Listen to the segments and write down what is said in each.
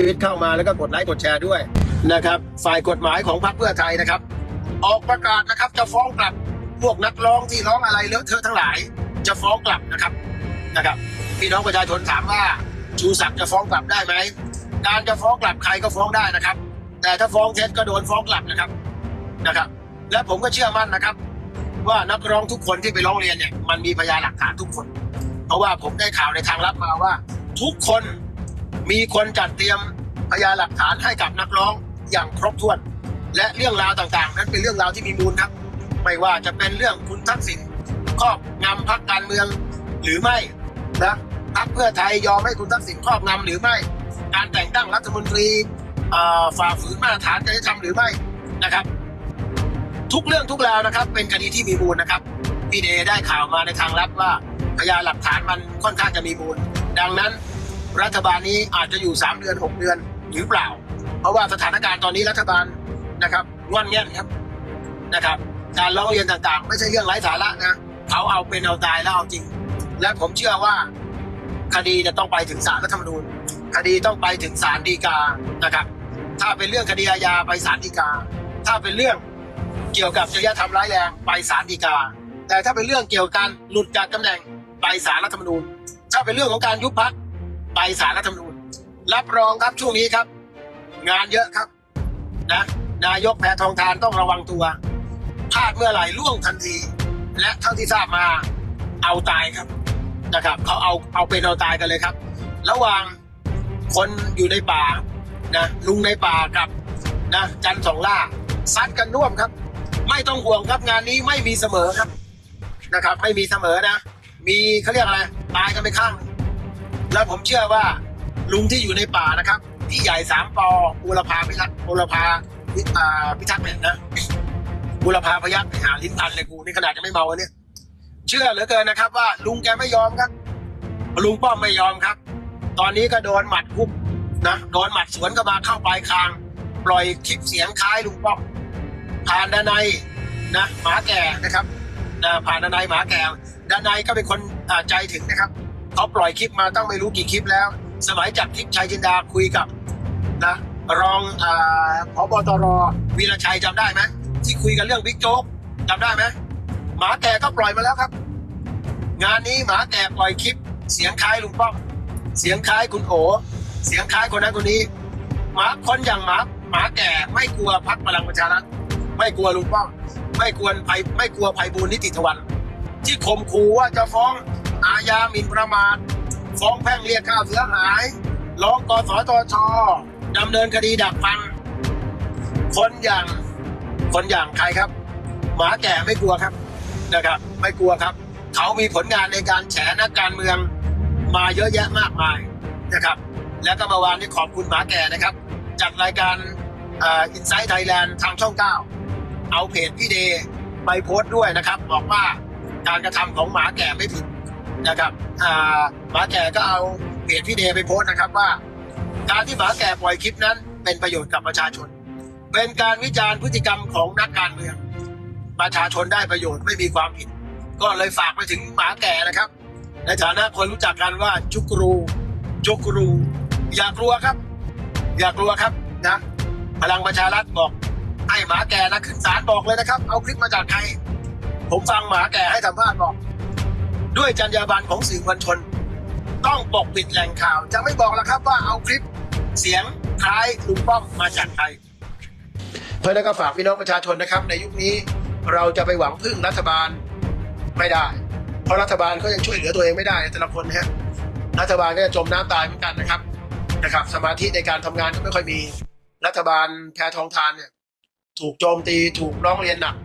ชีวิตเข้ามาแล้วก็กดไลค์กดแชร์ด้วยนะครับฝ่ายกฎหมายของพรรคเพื่อไทยนะครับ ออกประกาศนะครับจะฟ้องกลับพวกนักร้องที่ร้องอะไรเลอะเทอะทั้งหลาย จะฟ้องกลับนะครับนะครับพี่น้องประชาชนถามว่าชูศักดิ์จะฟ้องกลับได้ไหมการจะฟ้องกลับใครก็ฟ้องได้นะครับ แต่ถ้าฟ้องเท็จก็โดนฟ้องกลับนะครับนะครับ และผมก็เชื่อมั่นนะครับ ว่านักร้องทุกคนที่ไปร้องเรียนเนี่ยมันมีพยานหลักฐานทุกคน เพราะว่าผมได้ข่าวในทางลับมาว่า ทุกคน มีคนจัดเตรียมพยานหลักฐานให้กับนักร้องอย่างครบถ้วน และเรื่องราวต่างๆ นั้นเป็นเรื่องราวที่มีมูลครับ ไม่ว่าจะเป็นเรื่องคุณทักษิณครอบงำพักการเมืองหรือไม่นะพักเพื่อไทยยอมให้คุณทักษิณครอบงำหรือไม่ การแต่งตั้งรัฐมนตรีฝ่าฝืนมาตรฐานจริยธรรมหรือไม่นะครับ ทุกเรื่องทุกราวนะครับ เป็นคดีที่มีมูลนะครับพี่เดได้ข่าวมาในทางลับว่าพยานหลักฐานมันค่อนข้างจะมีมูล ดังนั้น รัฐบาลนี้อาจจะอยู่ 3 เดือน 6 เดือนหรือเปล่า เพราะว่าสถานการณ์ตอนนี้รัฐบาลนะครับง่อนเงี้ยนครับนะครับการร้องเรียนต่างๆ ไม่ใช่เรื่องไร้สาระนะเขาเอาเป็นเอาตายแล้วเอาจริง และผมเชื่อว่าคดีจะต้องไปถึงศาลรัฐธรรมนูญคดีต้องไปถึงศาลฎีกานะครับ ถ้าเป็นเรื่องคดีอาญาไปศาลฎีกา ถ้าเป็นเรื่องเกี่ยวกับจริยธรรมร้ายแรงไปศาลฎีกา แต่ถ้าเป็นเรื่องเกี่ยวกับการหลุดจากตำแหน่งไปศาลรัฐธรรมนูญ ถ้าเป็นเรื่องของการยุบพัก ไปศาลรัฐธรรมนูญรับรองครับช่วงนี้ครับ งานเยอะครับนะนายกแพทองทานต้องระวังตัวพลาดเมื่อไหร่ล่วงทันที และเท่าที่ทราบมาเอาตายครับนะครับเขาเอาเอาเป็นเอาตายกันเลยครับ ระหว่างคนอยู่ในป่านะลุงในป่ากับนะจันสองล่าซัดกันร่วมครับ ไม่ต้องห่วงครับงานนี้ไม่มีเสมอครับนะครับ ไม่มีเสมอนะ มีเขาเรียกอะไรตายกันไปข้าง แล้วผมเชื่อว่าลุงที่อยู่ในป่านะครับ ที่ใหญ่สามปอบุรพาพิทักษ์บุรพาพิอ่าพิทักษ์เนี่ยนะบุรพาพยักษ์ไปหาลิ้นตันเลยกูนี่ขนาดจะไม่เมาเนี่ย เชื่อเหลือเกินนะครับ ว่าลุงแกไม่ยอมครับ ลุงป้อมไม่ยอมครับ ตอนนี้ก็โดนหมัดคุบนะโดนหมัดสวนเข้ามาเข้าปลายคาง ปล่อยคลิปเสียงคล้ายลุงป้อมผ่านดานายนะหมาแก่นะครับนะผ่านดานายหมาแก่ดานายก็เป็นคนใจถึงนะครับ เขาปล่อยคลิปมาตั้งไม่รู้กี่คลิปแล้ว สมัยจับทิพย์ชัยจินดาคุยกับนะรองอพบตรวีรชัยจำได้ไหมที่คุยกันเรื่องบิ๊กโจ๊กจำได้ไหมหมาแก่ก็ปล่อยมาแล้วครับ งานนี้หมาแก่ปล่อยคลิป เสียงคล้ายลุงป้อมเสียงคล้ายคุณโอเสียงคล้ายคนนั้นคนนี้หมาคนอย่างหมาหมาแก่ไม่กลัวพักพลังประชารัฐไม่กลัวลุงป้อมไม่กลัวไยไม่กลัวภัยบูลนิติตะวันที่ข่มขู่ว่าจะฟ้อง อาญาหมิ่นประมาทฟ้องแพ่งเรียกค่าเสียหายร้องกสทชดำเนินคดีดักฟัน คนอย่างคนอย่างใครครับ หมาแก่ไม่กลัวครับนะครับ ไม่กลัวครับ เขามีผลงานในการแฉนักการเมืองมาเยอะแยะมากมายนะครับ แล้วก็เมื่อวานนี้ขอบคุณหมาแก่นะครับจัดรายการอินไซต์ไทยแลนด์ทางช่อง 9 เอาเพจพี่เดย์ไปโพสต์ด้วยนะครับ บอกว่าการกระทำของหมาแก่ไม่ผิด นะครับหมาแก่ก็เอาเพจพี่เดย์ไปโพสต์นะครับว่า การที่หมาแก่ปล่อยคลิปนั้น เป็นประโยชน์กับประชาชน เป็นการวิจารณ์พฤติกรรมของนักการเมือง ประชาชนได้ประโยชน์ไม่มีความผิด ก็เลยฝากไปถึงหมาแก่นะครับ ในฐานะคนรู้จักกันว่าจุกรูจุกรู อย่ากลัวครับ อย่ากลัวครับนะพลังประชารัฐบอกให้หมาแก่นะขึ้นศาลบอกเลยนะครับ เอาคลิปมาจากใคร ผมฟังหมาแก่ให้สัมภาษณ์บอก ด้วยจรรยาบรรณของสื่อมวลชน ต้องปกปิดแหล่งข่าว จะไม่บอกแล้วครับว่าเอาคลิปเสียงคล้ายลุงป้อมมาจากใครเพราะนั้นก็ฝากพี่น้องประชาชนนะครับ ในยุคนี้เราจะไปหวังพึ่งรัฐบาลไม่ได้ เพราะรัฐบาลก็ยังช่วยเหลือตัวเองไม่ได้แต่ละคนนะฮะรัฐบาลก็จะจมน้ำตายเหมือนกันนะครับนะครับ สมาธิในการทำงานก็ไม่ค่อยมีรัฐบาลแพทองทานเนี่ยถูกโจมตีถูกร้องเรียนหนัก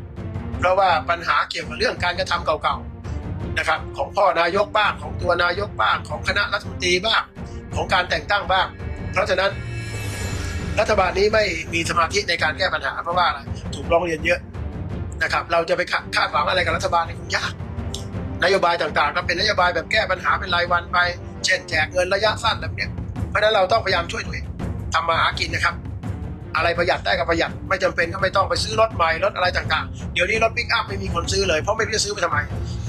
เพราะว่าปัญหาเกี่ยวกับเรื่องการกระทำเก่าๆ นะครับของพ่อนายกบ้างของตัวนายกบ้างของคณะรัฐมนตรีบ้างของการแต่งตั้งบ้าง เพราะฉะนั้น รัฐบาลนี้ไม่มีสมาธิในการแก้ปัญหาเพราะว่าอะไรถูกร้องเรียนเยอะนะครับ เราจะไปคาดหวังอะไรกับรัฐบาลนี่คงยากนโยบายต่างๆก็เป็นนโยบายแบบแก้ปัญหาเป็นรายวันไป เช่นแจกเงินระยะสั้นแบบนี้เพราะฉะนั้นเราต้องพยายามช่วยตัวเองทำมาหากินนะครับ อะไรประหยัดได้ก็ประหยัด ไม่จำเป็นก็ไม่ต้องไปซื้อรถใหม่รถอะไรต่างๆ เดี๋ยวนี้รถปิกอัพไม่มีคนซื้อเลย เพราะไม่รู้จะซื้อไปทำไม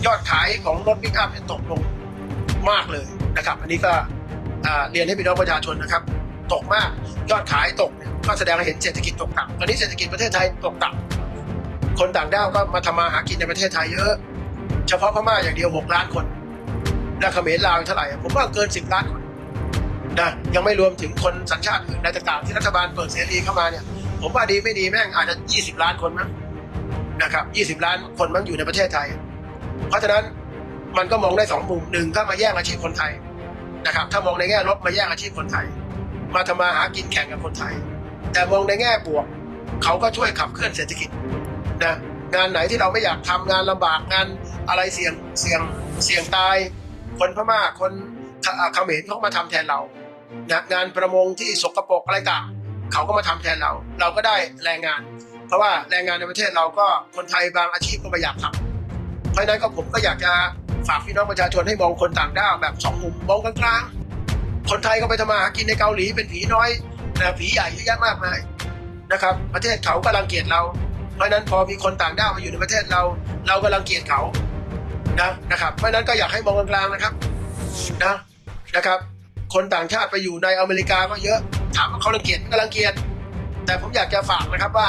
ยอดขายของรถปิกอัพเนี่ยตกลงมากเลยนะครับ อันนี้ก็เรียนให้พี่น้องประชาชนนะครับ ตกมากยอดขายตกเนี่ยก็แสดงให้เห็นเศรษฐกิจตกต่ำตอนนี้เศรษฐกิจประเทศไทยตกต่ำคนต่างด้าวก็มาทำมาหากินในประเทศไทยเยอะ เฉพาะพม่าอย่างเดียวหกล้านคนและเขมรลาวเท่าไหร่ผมว่าเกินสิบล้านคน นะยังไม่รวมถึงคนสัญชาติอื่นในต่างๆที่รัฐบาลเปิดเสรีเข้ามาเนี่ยผมว่าดีไม่ดีแม่งอาจจะยี่สิบล้านคนมั้งนะครับยี่สิบล้านคนมั้งอยู่ในประเทศไทย เพราะฉะนั้นมันก็มองได้สองมุมหนึ่งก็มาแย่งอาชีพคนไทยนะครับถ้ามองในแง่ลบมาแย่งอาชีพคนไทย มาทำมาหากินแข่งกับคนไทย แต่มองในแง่บวก เขาก็ช่วยขับเคลื่อนเศรษฐกิจนะงานไหนที่เราไม่อยากทำงานลำบากงานอะไรเสี่ยงเสี่ยงเสี่ยงตาย คนพม่าคนเขมรเขามาทำแทนเรา งานประมงที่สกปรกอะไรต่างเขาก็มาทำแทนเรา เราก็ได้แรงงาน เพราะว่าแรงงานในประเทศเราก็คนไทยบางอาชีพก็ไม่อยากทำเพราะนั้นก็ผมก็อยากจะฝากพี่น้องประชาชนให้มองคนต่างด้าวแบบสองมุมมองกลางๆคนไทยก็ไปทำมาหากินในเกาหลีเป็นผีน้อยนะผีใหญ่เยอะแยะมากมายนะครับ ประเทศเขาก็รังเกียจเรา เพราะนั้นพอมีคนต่างด้าวมาอยู่ในประเทศเรา เราก็รังเกียจเขานะนะครับ เพราะนั้นก็อยากให้มองกลางๆนะครับนะนะครับ คนต่างชาติไปอยู่ในอเมริกาก็เยอะ ถามว่าเขารังเกียจก็รังเกียจแต่ผมอยากจะฝากนะครับว่า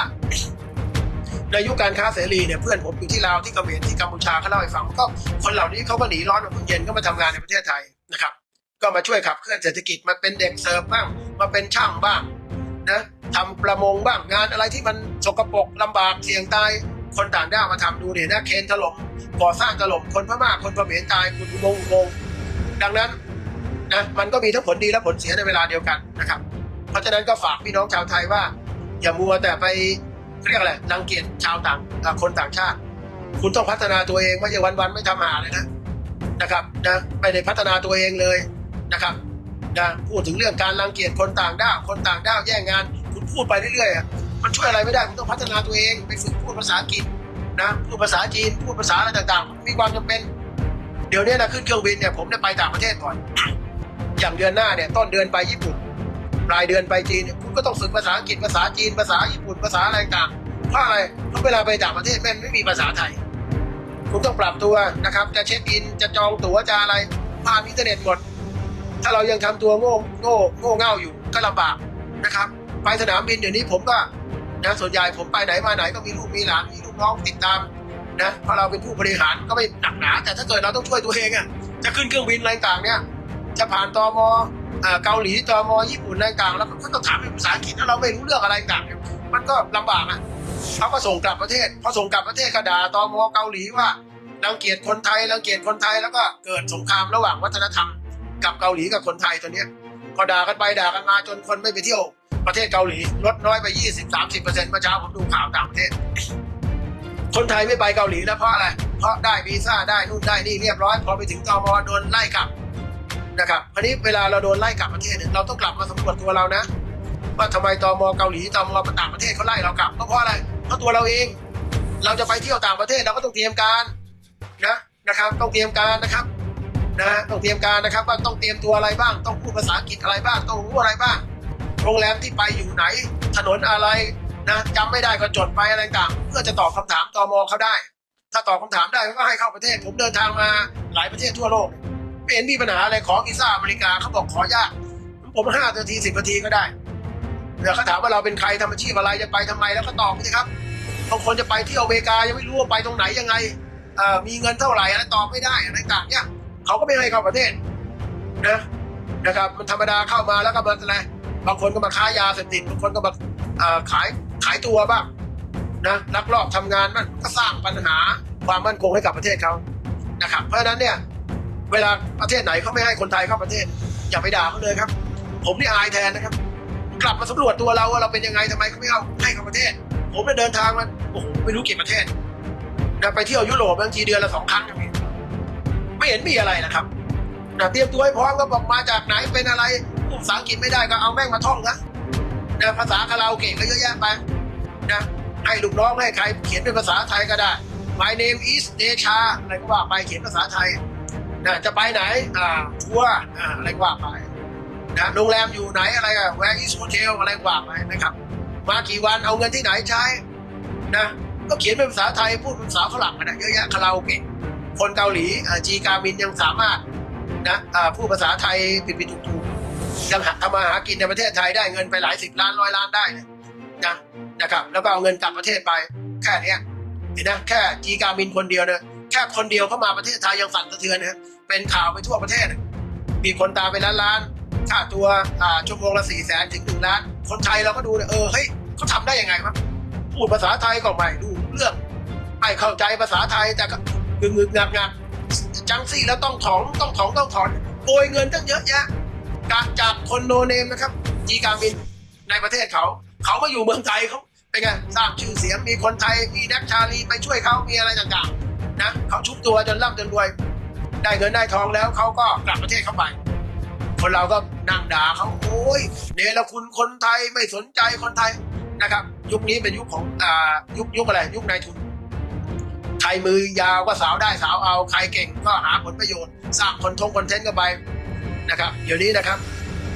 ในยุคการค้าเสรีเนี่ยเพื่อนผมอยู่ที่ลาวที่เขมรที่กัมพูชาเขาเล่าให้ฟังก็คนเหล่านี้เขาก็หนีร้อนมาเมืองเย็นก็มาทำงานในประเทศไทยนะครับ ก็มาช่วยขับเคลื่อนเศรษฐกิจมาเป็นเด็กเสิร์ฟบ้างมาเป็นช่างบ้างนะทำประมงบ้างงานอะไรที่มันสกปรกลำบากเสี่ยงตายคนต่างด้าวมาทำดูเนี่ยนะเคนถล่มก่อสร้างถล่มคนพม่าคนเขมรตายคุณอุโมงอุโมงดังนั้น นะมันก็มีทั้งผลดีและผลเสียในเวลาเดียวกันนะครับ เพราะฉะนั้นก็ฝากพี่น้องชาวไทยว่า อย่ามัวแต่ไปเรียกอะไรรังเกียจชาวต่างคนต่างชาติ คุณต้องพัฒนาตัวเองไม่ใช่วันๆไม่ทำหาเลยนะนะครับนะไม่ได้พัฒนาตัวเองเลยนะครับนะพูดถึงเรื่องการรังเกียจคนต่างด้าวคนต่างด้าวแย่งงาน คุณพูดไปเรื่อยๆมันช่วยอะไรไม่ได้คุณต้องพัฒนาตัวเองไปฝึกพูดภาษาอังกฤษนะพูดภาษาจีนพูดภาษาอะไรต่างๆ มีความจำเป็น เดี๋ยวนี้นะขึ้นเครื่องบินเนี่ยผมได้ไปต่างประเทศก่อน อย่างเดือนหน้าเนี่ยต้นเดือนไปญี่ปุ่นปลายเดือนไปจีนคุณก็ต้องฝึกภาษาอังกฤษภาษาจีนภาษาญี่ปุ่นภาษาอะไรต่างเพราะอะไรเพราะเวลาไปต่างประเทศแม่งไม่มีภาษาไทย คุณต้องปรับตัวนะครับ จะเช็คอินจะจองตั๋วจะอะไรผ่านอินเทอร์เน็ตหมด ถ้าเรายังทำตัวโง่โง่โง่เง่าอยู่ก็ลำบากนะครับ ไปสนามบินเดี๋ยวนี้ผมก็นะส่วนใหญ่ผมไปไหนมาไหนก็มีลูกมีหลานมีลูกน้องติดตามนะเพราะเราเป็นผู้บริหารก็ไม่หนักหนา แต่ถ้าเกิดเราต้องช่วยตัวเองอะจะขึ้นเครื่องบินอะไรต่างเนี่ย จะผ่านตมอเกาหลีตอมญี่ปุ่นอะไรต่างแล้วก็ต้องถามเป็นภาษาอังกฤษแล้วเราไม่รู้เรื่องอะไรต่างเนี่ยมันก็ลำบากอะเขาก็ส่งกลับประเทศพอส่งกลับประเทศก็ด่าตอมเกาหลีว่ารังเกียจคนไทยรังเกียจคนไทยแล้วก็เกิดสงครามระหว่างวัฒนธรรม กับเกาหลีกับคนไทยตัวเนี้ยก็ด่ากันไปด่ากันมาจนคนไม่ไปเที่ยวประเทศเกาหลีลดน้อยไป 20-30%เมื่อเช้าผมดูข่าวต่างประเทศ คนไทยไม่ไปเกาหลีแล้วเพราะอะไร เพราะได้วีซ่าได้นู่นได้นี่เรียบร้อย พอไปถึงตอมโดนไล่กลับ นะครับคราวนี้เวลาเราโดนไล่กลับประเทศเนี่ยเราต้องกลับมาสำรวจตัวเรานะ ว่าทำไมตมเกาหลีตมต่างประเทศเขาไล่เรากลับก็เพราะอะไรเพราะตัวเราเอง เราจะไปเที่ยวต่างประเทศเราก็ต้องเตรียมการนะนะครับ ต้องเตรียมการนะครับนะต้องเตรียมการนะครับว่าต้องเตรียมตัวอะไรบ้าง ต้องพูดภาษาอังกฤษอะไรบ้าง ต้องรู้อะไรบ้าง โรงแรมที่ไปอยู่ไหน ถนนอะไรนะจำไม่ได้ก็จดไปอะไรต่างเพื่อจะตอบคำถามตมเขาได้ ถ้าตอบคำถามได้ก็ให้เข้าประเทศ ผมเดินทางมาหลายประเทศทั่วโลก ไม่เห็นมีปัญหาอะไรขอวีซ่าอเมริกาเขาบอกขอยาก ผมห้านาทีสิบนาทีก็ได้เดี๋ยวเขาถามว่าเราเป็นใครทำอาชีพอะไรจะไปทำไมแล้วก็ตอบไปครับบางคนจะไปที่อเมริกายังไม่รู้ว่าไปตรงไหนยังไงมีเงินเท่าไหร่อะไรตอบไม่ได้อะไรต่างเนี่ยเขาก็ไม่ให้เข้าประเทศนะนะครับมันธรรมดาเข้ามาแล้วก็มาอะไรบางคนก็มาค้ายาเสพติดบางคนก็มาขายขายตัวบ้างนะลักลอบทำงานมันก็สร้างปัญหาความมั่นคงให้กับประเทศเขานะครับ เพราะฉะนั้นเนี่ย เวลาประเทศไหนเขาไม่ให้คนไทยเข้าประเทศ อย่าไปด่าเขาเลยครับ ผมนี่อายแทนนะครับ กลับมาสำรวจตัวเราว่าเราเป็นยังไงทำไมเขาไม่เอาให้เข้าประเทศ ผมเนี่ยเดินทางมาโอ้โหไม่รู้กี่ประเทศนะไปเที่ยวยุโรปบางทีเดือนละสองครั้งอย่างนี้ไม่เห็นมีอะไรนะครับนะเตรียมตัวให้พร้อมก็บอกมาจากไหนเป็นอะไรภาษาอังกฤษไม่ได้ก็เอาแม่งมาท่องนะนะภาษาคาราโอเกะก็เยอะแยะไปนะให้ลูกน้องให้ใครเขียนเป็นภาษาไทยก็ได้ My name is Desha อะไรก็ว่าไปเขียนภาษาไทย นะจะไปไหน อ่าทัวร์อ่าอะไรกว่าไปนะโรงแรมอยู่ไหนอะไรอะ where is hotel อะไรกว่าไปนะครับ มากี่วันเอาเงินที่ไหนใช้นะก็เขียนเป็นภาษาไทยพูดเป็นภาษาฝรั่งกันนะเยอะแยะคาราโอเกะคนเกาหลีอ่าจีกามินยังสามารถนะอ่าพูดภาษาไทยผิดผิดถูกถูกยังหาทำมาหากินในประเทศไทยได้เงินไปหลายสิบล้านร้อยล้านได้นะนะครับ แล้วก็เอาเงินกลับประเทศไปแค่นี้เห็นนะแค่จีการมินคนเดียวนะ แค่คนเดียวเข้ามาประเทศไทยยังสั่นสะเทือนนะเป็นข่าวไปทั่วประเทศ มีคนตามไปล้านล้านค่าตัวอ่าชั่วโมงละสี่แสนถึงหนึ่งล้าน คนไทยเราก็ดูเนี่ยเออเฮ้ยเขาทำได้ยังไงวะพูดภาษาไทยก็ไม่รู้เรื่องไม่เข้าใจภาษาไทยแต่ก็งึงงึงงักงักจังสี่แล้วต้องถอนต้องถอนต้องถอนโกยเงินตั้งเยอะแยะการจากคนโนเนมนะครับจีการมินในประเทศเขา เขามาอยู่เมืองไทยเขาเป็นไงสร้างชื่อเสียงมีคนไทยมีนักชาลีไปช่วยเขามีอะไรต่างๆ นะเขาชุบตัวจนร่ำจนรวย ได้เงินได้ทองแล้วเขาก็กลับประเทศเข้าไป คนเราก็นั่งด่าเขาโอ้ยเนรคุณคนไทยไม่สนใจคนไทยนะครับ ยุคนี้เป็นยุคของอ่ายุคยุคอะไร ยุคนายทุนใครมือยาวก็สาวได้สาวเอาใครเก่งก็หาผลประโยชน์ สร้างคอนทงคอนเทนต์กันไปนะครับ เดี๋ยวนี้นะครับ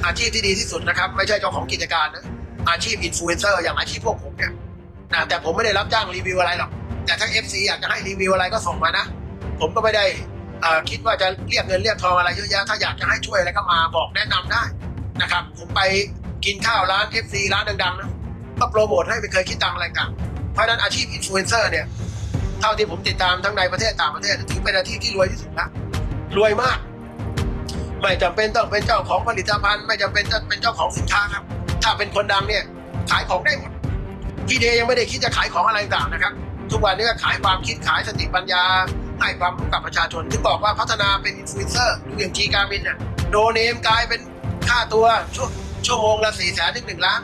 อาชีพที่ดีที่สุดนะครับ ไม่ใช่เจ้าของกิจการนะอาชีพอินฟลูเอนเซอร์อย่างอาชีพพวกผมเนี่ยนะแต่ผมไม่ได้รับจ้างรีวิวอะไรหรอก แต่ถ้า FC อยากจะให้รีวิวอะไรก็ส่งมานะ ผมก็ไม่ได้คิดว่าจะเรียกเงินเรียกทองอะไรเยอะแยะถ้าอยากจะให้ช่วยอะไรก็มาบอกแนะนำได้นะครับ ผมไปกินข้าวร้าน FC ร้านดังๆนะก็โปรโมทให้ไม่เคยคิดตังอะไรกันเพราะนั้นอาชีพอินฟลูเอนเซอร์เนี่ยเท่าที่ผมติดตามทั้งในประเทศต่างประเทศถือเป็นอาชีพที่รวยที่สุดนะรวยมาก ไม่จำเป็นต้องเป็นเจ้าของผลิตภัณฑ์ ไม่จำเป็นต้องเป็นเจ้าของสินค้าครับ ถ้าเป็นคนดังเนี่ยขายของได้หมดพี่เดย์ยังไม่ได้คิดจะขายของอะไรต่างนะครับ ทุกวันนี้ก็ขายความคิดขายสติปัญญา ให้ความรู้กับประชาชนที่บอกว่าพัฒนาเป็นอินฟลูเอนเซอร์ดูอย่างจีการมินน่ะโดเนมกลายเป็นค่าตัวชั่วชั่วโมงละสี่แสนถึงหนึ่งล้าน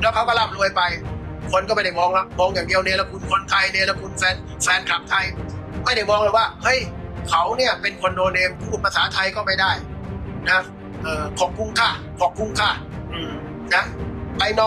แล้วเขาก็ร่ำรวยไป คนก็ไม่ได้มองละมองอย่างเดียวเนรคุณคนไทยเนรคุณแฟนแฟนคลับไทย ไม่ได้มองเลยว่าเฮ้ยเขาเนี่ยเป็นคนโดเนมพูดภาษาไทยก็ไม่ได้นะเออขอบคุณค่ะขอบคุณค่ะนะไปนอน